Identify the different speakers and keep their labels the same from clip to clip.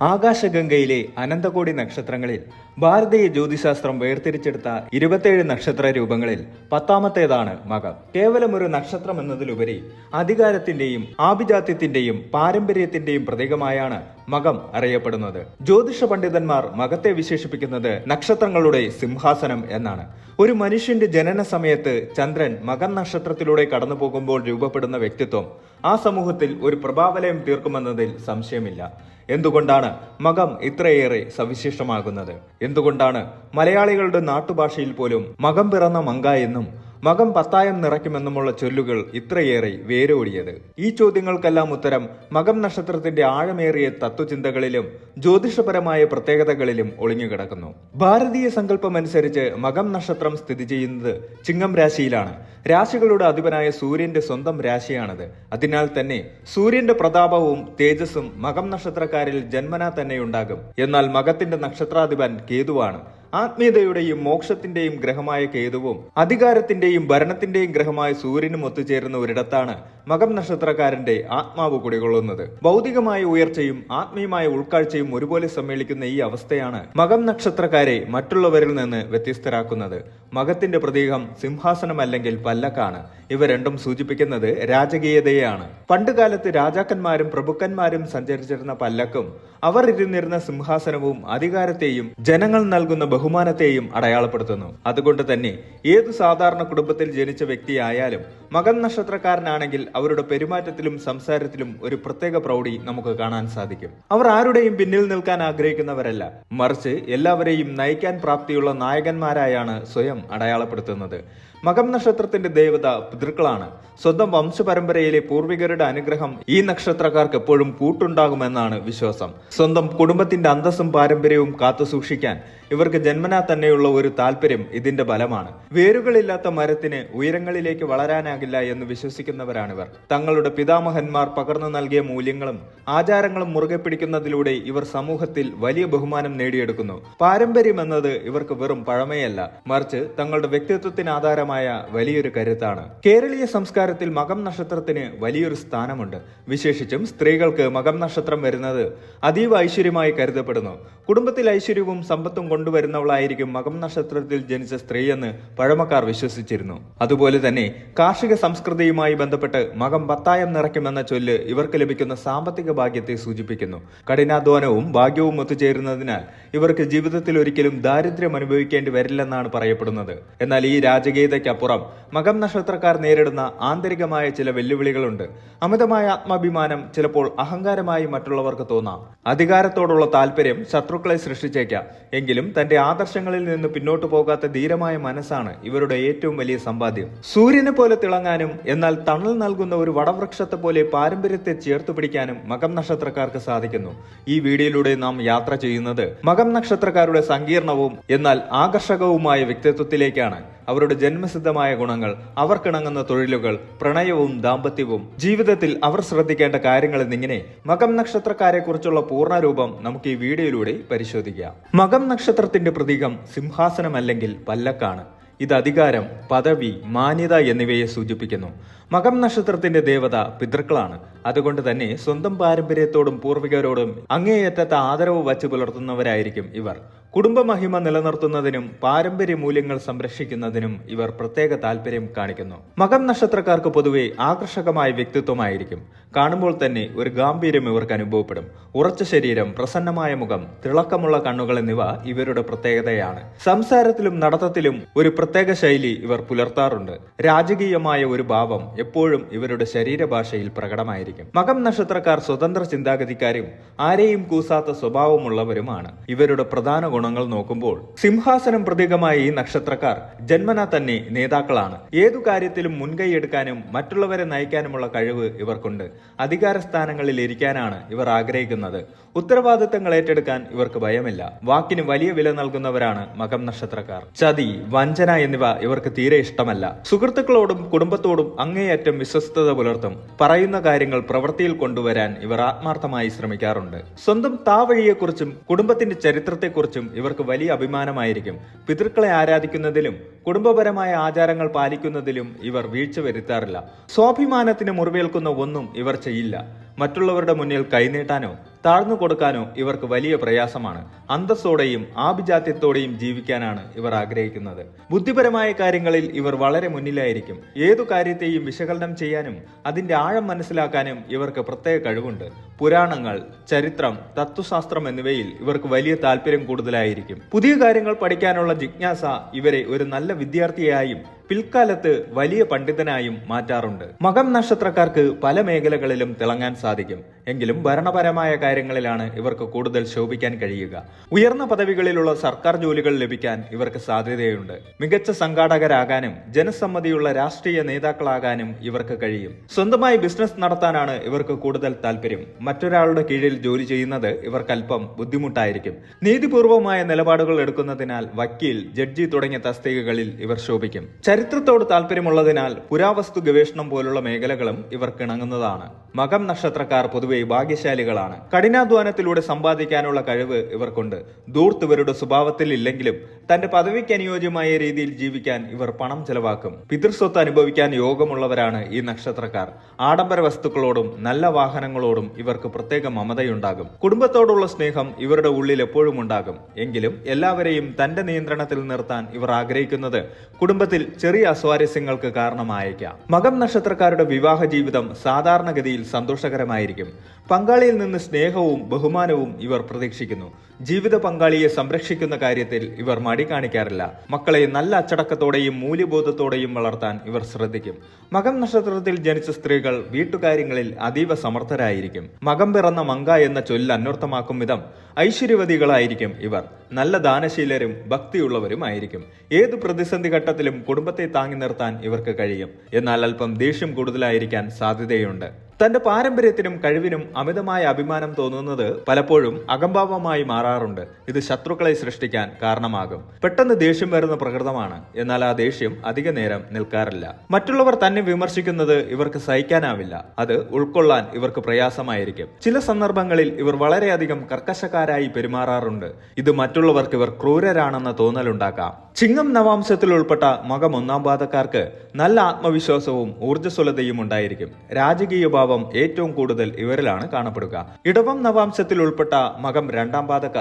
Speaker 1: ആകാശഗംഗയിലെ അനന്തകോടി നക്ഷത്രങ്ങളിൽ ഭാരതീയ ജ്യോതിശാസ്ത്രം വേർതിരിച്ചെടുത്ത ഇരുപത്തേഴ് നക്ഷത്ര രൂപങ്ങളിൽ പത്താമത്തേതാണ് മകം. ഒരു നക്ഷത്രം എന്നതിലുപരി അധികാരത്തിന്റെയും ആഭിജാത്യത്തിന്റെയും പാരമ്പര്യത്തിന്റെയും പ്രതീകമായാണ് മകം അറിയപ്പെടുന്നത്. ജ്യോതിഷ പണ്ഡിതന്മാർ മകത്തെ വിശേഷിപ്പിക്കുന്നത് നക്ഷത്രങ്ങളുടെ സിംഹാസനം എന്നാണ്. ഒരു മനുഷ്യന്റെ ജനന സമയത്ത് ചന്ദ്രൻ മകൻ നക്ഷത്രത്തിലൂടെ കടന്നു പോകുമ്പോൾ രൂപപ്പെടുന്ന വ്യക്തിത്വം ആ സമൂഹത്തിൽ ഒരു പ്രഭാവലയം തീർക്കുമെന്നതിൽ സംശയമില്ല. എന്തുകൊണ്ടാണ് മകം ഇത്രയേറെ സവിശേഷമാകുന്നത്? എന്തുകൊണ്ടാണ് മലയാളികളുടെ നാട്ടുഭാഷയിൽ പോലും മകം പിറന്ന മങ്ക എന്നും മകം പത്തായം നിറയ്ക്കുമെന്നുമുള്ള ചൊല്ലുകൾ ഇത്രയേറെ വേരോടിയത്. ഈ ചോദ്യങ്ങൾക്കെല്ലാം ഉത്തരം മകം നക്ഷത്രത്തിന്റെ ആഴമേറിയ തത്വചിന്തകളിലും ജ്യോതിഷപരമായ പ്രത്യേകതകളിലും ഒളിഞ്ഞുകിടക്കുന്നു. ഭാരതീയ സങ്കല്പമനുസരിച്ച് മകം നക്ഷത്രം സ്ഥിതി ചെയ്യുന്നത് ചിങ്ങം രാശിയിലാണ്. രാശികളുടെ അധിപനായ സൂര്യന്റെ സ്വന്തം രാശിയാണത്. അതിനാൽ തന്നെ സൂര്യന്റെ പ്രതാപവും തേജസ്സും മകം നക്ഷത്രക്കാരിൽ ജന്മനാ തന്നെയുണ്ടാകും എന്നാൽ മകത്തിന്റെ നക്ഷത്രാധിപൻ കേതുവാണ്. ആത്മീയതയുടെയും മോക്ഷത്തിന്റെയും ഗ്രഹമായ കേതുവും അധികാരത്തിന്റെയും ഭരണത്തിന്റെയും ഗ്രഹമായ സൂര്യനും ഒത്തുചേരുന്ന ഒരിടത്താണ് മകം നക്ഷത്രക്കാരന്റെ ആത്മാവ് കുടികൊള്ളുന്നത്. ഭൗതികമായ ഉയർച്ചയും ആത്മീയമായ ഉൾക്കാഴ്ചയും ഒരുപോലെ സമ്മേളിക്കുന്ന ഈ അവസ്ഥയാണ് മകം നക്ഷത്രക്കാരെ മറ്റുള്ളവരിൽ നിന്ന് വ്യത്യസ്തരാക്കുന്നത്. മകത്തിന്റെ പ്രതീകം സിംഹാസനമല്ലെങ്കിൽ പല്ലക്കാണ്. ഇവ രണ്ടും സൂചിപ്പിക്കുന്നത് രാജകീയതയാണ് പണ്ടുകാലത്ത് രാജാക്കന്മാരും പ്രഭുക്കന്മാരും സഞ്ചരിച്ചിരുന്ന പല്ലക്കും അവർ ഇരുന്നിരുന്ന സിംഹാസനവും അധികാരത്തെയും ജനങ്ങൾ നൽകുന്ന ബഹുമാനത്തെയും അടയാളപ്പെടുത്തുന്നു. അതുകൊണ്ട് തന്നെ ഏത് സാധാരണ കുടുംബത്തിൽ ജനിച്ച വ്യക്തിയായാലും മകൻ നക്ഷത്രക്കാരനാണെങ്കിൽ അവരുടെ പെരുമാറ്റത്തിലും സംസാരത്തിലും ഒരു പ്രത്യേക പ്രൗഢി നമുക്ക് കാണാൻ സാധിക്കും. അവർ ആരുടെയും പിന്നിൽ നിൽക്കാൻ ആഗ്രഹിക്കുന്നവരല്ല. മറിച്ച് എല്ലാവരെയും നയിക്കാൻ പ്രാപ്തിയുള്ള നായകന്മാരായാണ് സ്വയം അടയാളപ്പെടുത്തുന്നത്. മകം നക്ഷത്രത്തിന്റെ ദേവത പിതൃക്കളാണ്. സ്വന്തം വംശപരമ്പരയിലെ പൂർവികരുടെ അനുഗ്രഹം ഈ നക്ഷത്രക്കാർക്ക് എപ്പോഴും കൂട്ടുണ്ടാകുമെന്നാണ് വിശ്വാസം. സ്വന്തം കുടുംബത്തിന്റെ അന്തസ്സും പാരമ്പര്യവും കാത്തുസൂക്ഷിക്കാൻ ഇവർക്ക് ജന്മനാ തന്നെയുള്ള ഒരു താല്പര്യം ഇതിന്റെ ബലമാണ്. വേരുകളില്ലാത്ത മരത്തിന് ഉയരങ്ങളിലേക്ക് വളരാനാകില്ല എന്ന് വിശ്വസിക്കുന്നവരാണിവർ. തങ്ങളുടെ പിതാമഹന്മാർ പകർന്നു നൽകിയ മൂല്യങ്ങളും ആചാരങ്ങളും മുറുകെ പിടിക്കുന്നതിലൂടെ ഇവർ സമൂഹത്തിൽ വലിയ ബഹുമാനം നേടിയെടുക്കുന്നു. പാരമ്പര്യം എന്നത് ഇവർക്ക് വെറും പഴമയല്ല. മറിച്ച് തങ്ങളുടെ വ്യക്തിത്വത്തിന് ആധാരമായ വലിയൊരു കരുത്താണ്. കേരളീയ സംസ്കാരത്തിൽ മകം നക്ഷത്രത്തിന് വലിയൊരു സ്ഥാനമുണ്ട്. വിശേഷിച്ചും സ്ത്രീകൾക്ക് മകം നക്ഷത്രം വരുന്നത് അതീവ ഐശ്വര്യമായി കരുതപ്പെടുന്നു. കുടുംബത്തിൽ ഐശ്വര്യവും സമ്പത്തും കൊണ്ടുവരുന്നവളായിരിക്കും മകം നക്ഷത്രത്തിൽ ജനിച്ച സ്ത്രീയെന്ന് പഴമക്കാർ വിശ്വസിച്ചിരുന്നു. അതുപോലെ തന്നെ കാർഷിക സംസ്കൃതിയുമായി ബന്ധപ്പെട്ട് മകം പത്തായം നിറയ്ക്കുമെന്ന ചൊല്ല് ഇവർക്ക് ലഭിക്കുന്ന സാമ്പത്തിക ഭാഗ്യത്തെ സൂചിപ്പിക്കുന്നു. കഠിനാധ്വാനവും ഭാഗ്യവും ഒത്തുചേരുന്നതിനാൽ ഇവർക്ക് ജീവിതത്തിൽ ഒരിക്കലും ദാരിദ്ര്യം അനുഭവിക്കേണ്ടി വരില്ലെന്നാണ് പറയപ്പെടുന്നത്. എന്നാൽ ഈ രാജകീയതയ്ക്കപ്പുറം മകം നക്ഷത്രക്കാർ നേരിടുന്ന ആന്തരികമായ ചില വെല്ലുവിളികളുണ്ട്. അമിതമായ ആത്മാഭിമാനം ചിലപ്പോൾ അഹങ്കാരമായി മറ്റുള്ളവർക്ക് തോന്നാം. അധികാരത്തോടുള്ള താല്പര്യം ശത്രുക്കളെ സൃഷ്ടിച്ചേക്കാം. എങ്കിലും തന്റെ ആദർശങ്ങളിൽ നിന്ന് പിന്നോട്ടു പോകാത്ത ധീരമായ മനസ്സാണ് ഇവരുടെ ഏറ്റവും വലിയ സമ്പാദ്യം. സൂര്യനെ പോലെ തിളങ്ങാനും എന്നാൽ തണൽ നൽകുന്ന ഒരു വടവൃക്ഷത്തെ പോലെ പാരമ്പര്യത്തെ ചേർത്ത് പിടിക്കാനും മകം നക്ഷത്രക്കാർക്ക് സാധിക്കുന്നു. ഈ വീഡിയോയിലൂടെ നാം യാത്ര ചെയ്യുന്നത് മകം നക്ഷത്രക്കാരുടെ സങ്കീർണവും എന്നാൽ ആകർഷകവുമായ വ്യക്തിത്വത്തിലേക്കാണ്. അവരുടെ ജന്മസിദ്ധമായ ഗുണങ്ങൾ അവർക്കിണങ്ങുന്ന തൊഴിലുകൾ പ്രണയവും ദാമ്പത്യവും ജീവിതത്തിൽ അവർ ശ്രദ്ധിക്കേണ്ട കാര്യങ്ങൾ എന്നിങ്ങനെ മകം നക്ഷത്രക്കാരെ കുറിച്ചുള്ള പൂർണരൂപം നമുക്ക് ഈ വീഡിയോയിലൂടെ പരിശോധിക്കാം. മകം നക്ഷത്രത്തിന്റെ പ്രതീകം സിംഹാസനമല്ലെങ്കിൽ പല്ലക്കാണ്. ഇത് അധികാരം പദവി മാന്യത എന്നിവയെ സൂചിപ്പിക്കുന്നു. മകം നക്ഷത്രത്തിന്റെ ദേവത പിതൃക്കളാണ്. അതുകൊണ്ട് തന്നെ സ്വന്തം പാരമ്പര്യത്തോടും പൂർവികരോടും അങ്ങേയറ്റത്തെ ആദരവ് വച്ചു പുലർത്തുന്നവരായിരിക്കും ഇവർ. കുടുംബമഹിമ നിലനിർത്തുന്നതിനും പാരമ്പര്യ മൂല്യങ്ങൾ സംരക്ഷിക്കുന്നതിനും ഇവർ പ്രത്യേക താല്പര്യം കാണിക്കുന്നു. മകം നക്ഷത്രക്കാർക്ക് പൊതുവെ ആകർഷകമായ വ്യക്തിത്വമായിരിക്കും. കാണുമ്പോൾ തന്നെ ഒരു ഗാംഭീര്യം ഇവർക്ക് അനുഭവപ്പെടും. ഉറച്ച ശരീരം പ്രസന്നമായ മുഖം തിളക്കമുള്ള കണ്ണുകൾ എന്നിവ ഇവരുടെ പ്രത്യേകതയാണ്. സംസാരത്തിലും നടത്തത്തിലും ഒരു പ്രത്യേക ശൈലി ഇവർ പുലർത്താറുണ്ട്. രാജകീയമായ ഒരു ഭാവം എപ്പോഴും ഇവരുടെ ശരീരഭാഷയിൽ പ്രകടമായിരിക്കും. മകം നക്ഷത്രക്കാർ സ്വതന്ത്ര ചിന്താഗതിക്കാരും ആരെയും കൂസാത്ത സ്വഭാവമുള്ളവരുമാണ്. ഇവരുടെ പ്രധാന ഗുണങ്ങൾ നോക്കുമ്പോൾ സിംഹാസനം പ്രതീകമായ ഈ നക്ഷത്രക്കാർ ജന്മനാ തന്നെ നേതാക്കളാണ്. ഏതു കാര്യത്തിലും മുൻകൈയെടുക്കാനും മറ്റുള്ളവരെ നയിക്കാനുമുള്ള കഴിവ് ഇവർക്കുണ്ട്. അധികാര സ്ഥാനങ്ങളിൽ ഇരിക്കാനാണ് ഇവർ ആഗ്രഹിക്കുന്നത്. ഉത്തരവാദിത്തങ്ങൾ ഏറ്റെടുക്കാൻ ഇവർക്ക് ഭയമില്ല. വാക്കിന് വലിയ വില നൽകുന്നവരാണ് മകം നക്ഷത്രക്കാർ. ചതി വഞ്ചന എന്നിവ ഇവർക്ക് തീരെ ഇഷ്ടമല്ല. സുഹൃത്തുക്കളോടും കുടുംബത്തോടും അങ്ങേയറ്റം വിശ്വസ്തത പുലർത്തും. പറയുന്ന കാര്യങ്ങൾ പ്രവൃത്തിയിൽ കൊണ്ടുവരാൻ ഇവർ ആത്മാർത്ഥമായി ശ്രമിക്കാറുണ്ട്. സ്വന്തം താവഴിയെക്കുറിച്ചും കുടുംബത്തിന്റെ ചരിത്രത്തെക്കുറിച്ചും ഇവർക്ക് വലിയ അഭിമാനമായിരിക്കും. പിതൃക്കളെ ആരാധിക്കുന്നതിലും കുടുംബപരമായ ആചാരങ്ങൾ പാലിക്കുന്നതിലും ഇവർ വീഴ്ച വരുത്താറില്ല. സ്വാഭിമാനത്തിന് മുറിവേൽക്കുന്ന ഒന്നും ഇവർ ചെയ്യില്ല. മറ്റുള്ളവരുടെ മുന്നിൽ കൈനീട്ടാനോ താഴ്ന്നു കൊടുക്കാനോ ഇവർക്ക് വലിയ പ്രയാസമാണ്. അന്തസ്സോടെയും ആഭിജാത്യത്തോടെയും ജീവിക്കാനാണ് ഇവർ ആഗ്രഹിക്കുന്നത്. ബുദ്ധിപരമായ കാര്യങ്ങളിൽ ഇവർ വളരെ മുന്നിലായിരിക്കും. ഏതു കാര്യത്തെയും വിശകലനം ചെയ്യാനും അതിന്റെ ആഴം മനസ്സിലാക്കാനും ഇവർക്ക് പ്രത്യേക കഴിവുണ്ട്. പുരാണങ്ങൾ ചരിത്രം തത്വശാസ്ത്രം എന്നിവയിൽ ഇവർക്ക് വലിയ താല്പര്യം കൂടുതലായിരിക്കും. പുതിയ കാര്യങ്ങൾ പഠിക്കാനുള്ള ജിജ്ഞാസ ഇവരെ ഒരു നല്ല വിദ്യാർത്ഥിയായും പിൽക്കാലത്ത് വലിയ പണ്ഡിതനായും മാറ്റാറുണ്ട്. മകം നക്ഷത്രക്കാർക്ക് പല മേഖലകളിലും തിളങ്ങാൻ സാധിക്കും. എങ്കിലും ഭരണപരമായ കാര്യങ്ങളിലാണ് ഇവർക്ക് കൂടുതൽ ശോഭിക്കാൻ കഴിയുക. ഉയർന്ന പദവികളിലുള്ള സർക്കാർ ജോലികൾ ലഭിക്കാൻ ഇവർക്ക് സാധ്യതയുണ്ട്. മികച്ച സംഘാടകരാകാനും ജനസമ്മതിയുള്ള രാഷ്ട്രീയ നേതാക്കളാകാനും ഇവർക്ക് കഴിയും. സ്വന്തമായി ബിസിനസ് നടത്താനാണ് ഇവർക്ക് കൂടുതൽ താല്പര്യം. മറ്റൊരാളുടെ കീഴിൽ ജോലി ചെയ്യുന്നത് ഇവർക്ക് അല്പം ബുദ്ധിമുട്ടായിരിക്കും. നീതിപൂർവമായ നിലപാടുകൾ എടുക്കുന്നതിനാൽ വക്കീൽ ജഡ്ജി തുടങ്ങിയ തസ്തികകളിൽ ഇവർ ശോഭിക്കും. ചരിത്രത്തോട് താല്പര്യമുള്ളതിനാൽ പുരാവസ്തു ഗവേഷണം പോലുള്ള മേഖലകളും ഇവർക്ക് ഇണങ്ങുന്നതാണ്. മകം നക്ഷത്രക്കാർ പൊതുവെ ഭാഗ്യശാലികളാണ്. കഠിനാധ്വാനത്തിലൂടെ സമ്പാദിക്കാനുള്ള കഴിവ് ഇവർക്കുണ്ട്. ദൂർത്ത് ഇവരുടെ സ്വഭാവത്തിൽ ഇല്ലെങ്കിലും തന്റെ പദവിക്ക് അനുയോജ്യമായ രീതിയിൽ ജീവിക്കാൻ ഇവർ പണം ചെലവാക്കും. പിതൃസ്വത്ത് അനുഭവിക്കാൻ യോഗമുള്ളവരാണ് ഈ നക്ഷത്രക്കാർ. ആഡംബര വസ്തുക്കളോടും നല്ല വാഹനങ്ങളോടും ഇവർക്ക് പ്രത്യേക മമതയുണ്ടാകും. കുടുംബത്തോടുള്ള സ്നേഹം ഇവരുടെ ഉള്ളിൽ എപ്പോഴും ഉണ്ടാകും. എങ്കിലും എല്ലാവരെയും തന്റെ നിയന്ത്രണത്തിൽ നിർത്താൻ ഇവർ ആഗ്രഹിക്കുന്നത് കുടുംബത്തിൽ ചെറിയ അസ്വാരസ്യങ്ങൾക്ക് കാരണമായേക്കാം. മകം നക്ഷത്രക്കാരുടെ വിവാഹ ജീവിതം സാധാരണഗതിയിൽ സന്തോഷകരമായിരിക്കും. പങ്കാളിയിൽ നിന്ന് സ്നേഹവും ബഹുമാനവും ഇവർ പ്രതീക്ഷിക്കുന്നു. ജീവിത പങ്കാളിയെ സംരക്ഷിക്കുന്ന കാര്യത്തിൽ ഇവർ മടി കാണിക്കാറില്ല. മക്കളെ നല്ല അച്ചടക്കത്തോടെയും മൂല്യബോധത്തോടെയും വളർത്താൻ ഇവർ ശ്രദ്ധിക്കും. മകം നക്ഷത്രത്തിൽ ജനിച്ച സ്ത്രീകൾ വീട്ടുകാര്യങ്ങളിൽ അതീവ സമർത്ഥരായിരിക്കും. മകം പിറന്ന മങ്ക എന്ന ചൊല്ല് അന്വർത്ഥമാക്കും വിധം ഐശ്വര്യവതികളായിരിക്കും ഇവർ. നല്ല ദാനശീലരും ഭക്തിയുള്ളവരുമായിരിക്കും. ഏത് പ്രതിസന്ധി ഘട്ടത്തിലും കുടുംബത്തെ താങ്ങി നിർത്താൻ ഇവർക്ക് കഴിയും. എന്നാൽ അല്പം ദേഷ്യം കൂടുതലായിരിക്കാൻ സാധ്യതയുണ്ട്. തന്റെ പാരമ്പര്യത്തിനും കഴിവിനും അമിതമായ അഭിമാനം തോന്നുന്നത് പലപ്പോഴും അകംഭാവമായി മാറാറുണ്ട്. ഇത് ശത്രുക്കളെ സൃഷ്ടിക്കാൻ കാരണമാകും. പെട്ടെന്ന് ദേഷ്യം വരുന്ന പ്രകൃതമാണ്. എന്നാൽ ആ ദേഷ്യം അധിക നേരം നിൽക്കാറില്ല. മറ്റുള്ളവർ തന്നെ വിമർശിക്കുന്നത് ഇവർക്ക് സഹിക്കാനാവില്ല. അത് ഉൾക്കൊള്ളാൻ ഇവർക്ക് പ്രയാസമായിരിക്കും. ചില സന്ദർഭങ്ങളിൽ ഇവർ വളരെയധികം കർക്കശക്കാരായി പെരുമാറാറുണ്ട്. ഇത് മറ്റുള്ളവർക്ക് ഇവർ ക്രൂരരാണെന്ന തോന്നലുണ്ടാക്കാം. ചിങ്ങം നവാംശത്തിൽ ഉൾപ്പെട്ട മകം ഒന്നാം പാദക്കാർക്ക് നല്ല ആത്മവിശ്വാസവും ഊർജസ്വലതയും ഉണ്ടായിരിക്കും. രാജകീയ ഭാവം ഏറ്റവും കൂടുതൽ ഇവരിലാണ് കാണപ്പെടുക. ഇടവം നവാംശത്തിൽ ഉൾപ്പെട്ട മകം രണ്ടാം പാദക്കാർ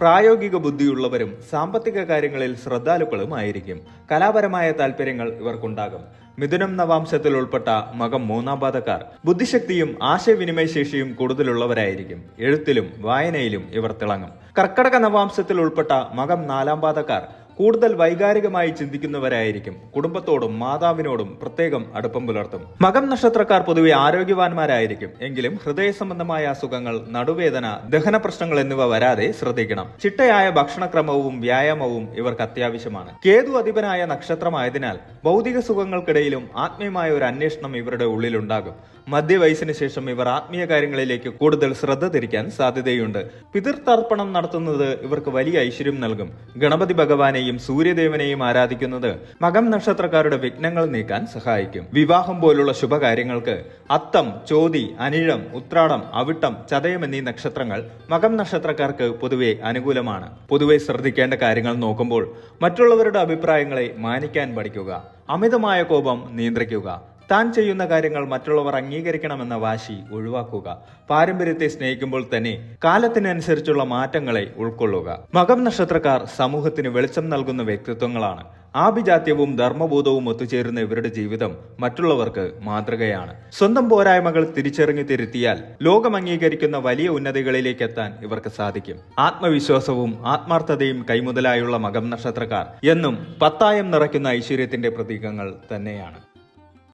Speaker 1: പ്രായോഗിക ബുദ്ധിയുള്ളവരും സാമ്പത്തിക കാര്യങ്ങളിൽ ശ്രദ്ധാലുക്കളുമായിരിക്കും. കലാപരമായ താല്പര്യങ്ങൾ ഇവർക്കുണ്ടാകും. മിഥുനം നവാംശത്തിൽ ഉൾപ്പെട്ട മകം മൂന്നാം പാദക്കാർ ബുദ്ധിശക്തിയും ആശയവിനിമയ ശേഷിയും കൂടുതലുള്ളവരായിരിക്കും. എഴുത്തിലും വായനയിലും ഇവർ തിളങ്ങും. കർക്കടക നവാംശത്തിൽ ഉൾപ്പെട്ട മകം നാലാം പാദക്കാർ കൂടുതൽ വൈകാരികമായി ചിന്തിക്കുന്നവരായിരിക്കും. കുടുംബത്തോടും മാതാവിനോടും പ്രത്യേകം അടുപ്പം പുലർത്തും. മകം നക്ഷത്രക്കാർ പൊതുവെ ആരോഗ്യവാന്മാരായിരിക്കും. എങ്കിലും ഹൃദയ സംബന്ധമായ അസുഖങ്ങൾ നടുവേദന ദഹന പ്രശ്നങ്ങൾ എന്നിവ വരാതെ ശ്രദ്ധിക്കണം. ചിട്ടയായ ഭക്ഷണക്രമവും വ്യായാമവും ഇവർക്ക് അത്യാവശ്യമാണ്. കേതു അധിപനായ നക്ഷത്രമായതിനാൽ ഭൗതിക സുഖങ്ങൾക്കിടയിലും ആത്മീയമായ ഒരു അന്വേഷണം ഇവരുടെ ഉള്ളിലുണ്ടാകും. മധ്യവയസ്സിന് ശേഷം ഇവർ ആത്മീയ കാര്യങ്ങളിലേക്ക് കൂടുതൽ ശ്രദ്ധ തിരിക്കാൻ സാധ്യതയുണ്ട്. പിതൃതർപ്പണം നടത്തുന്നത് ഇവർക്ക് വലിയ ഐശ്വര്യം നൽകും. ഗണപതി ഭഗവാനെയും സൂര്യദേവനെയും ആരാധിക്കുന്നത് മകം നക്ഷത്രക്കാരുടെ വിഘ്നങ്ങൾ നീക്കാൻ സഹായിക്കും. വിവാഹം പോലുള്ള ശുഭകാര്യങ്ങൾക്ക് അത്തം ചോതി അനിഴം ഉത്രാടം അവിട്ടം ചതയം എന്നീ നക്ഷത്രങ്ങൾ മകം നക്ഷത്രക്കാർക്ക് പൊതുവെ അനുകൂലമാണ്. പൊതുവെ ശ്രദ്ധിക്കേണ്ട കാര്യങ്ങൾ നോക്കുമ്പോൾ മറ്റുള്ളവരുടെ അഭിപ്രായങ്ങളെ മാനിക്കാൻ പഠിക്കുക. അമിതമായ കോപം നിയന്ത്രിക്കുക. താൻ ചെയ്യുന്ന കാര്യങ്ങൾ മറ്റുള്ളവർ അംഗീകരിക്കണമെന്ന വാശി ഒഴിവാക്കുക. പാരമ്പര്യത്തെ സ്നേഹിക്കുമ്പോൾ തന്നെ കാലത്തിനനുസരിച്ചുള്ള മാറ്റങ്ങളെ ഉൾക്കൊള്ളുക. മകം നക്ഷത്രക്കാർ സമൂഹത്തിന് വെളിച്ചം നൽകുന്ന വ്യക്തിത്വങ്ങളാണ്. ആഭിജാത്യവും ധർമ്മബോധവും ഒത്തുചേരുന്ന ഇവരുടെ ജീവിതം മറ്റുള്ളവർക്ക് മാതൃകയാണ്. സ്വന്തം പോരായ്മകൾ തിരിച്ചറിഞ്ഞു തിരുത്തിയാൽ ലോകം അംഗീകരിക്കുന്ന വലിയ ഉന്നതികളിലേക്ക് എത്താൻ ഇവർക്ക് സാധിക്കും. ആത്മവിശ്വാസവും ആത്മാർത്ഥതയും കൈമുതലായുള്ള മകം നക്ഷത്രക്കാർ എന്നും പത്തായം നിറയ്ക്കുന്ന ഐശ്വര്യത്തിന്റെ പ്രതീകങ്ങൾ തന്നെയാണ്.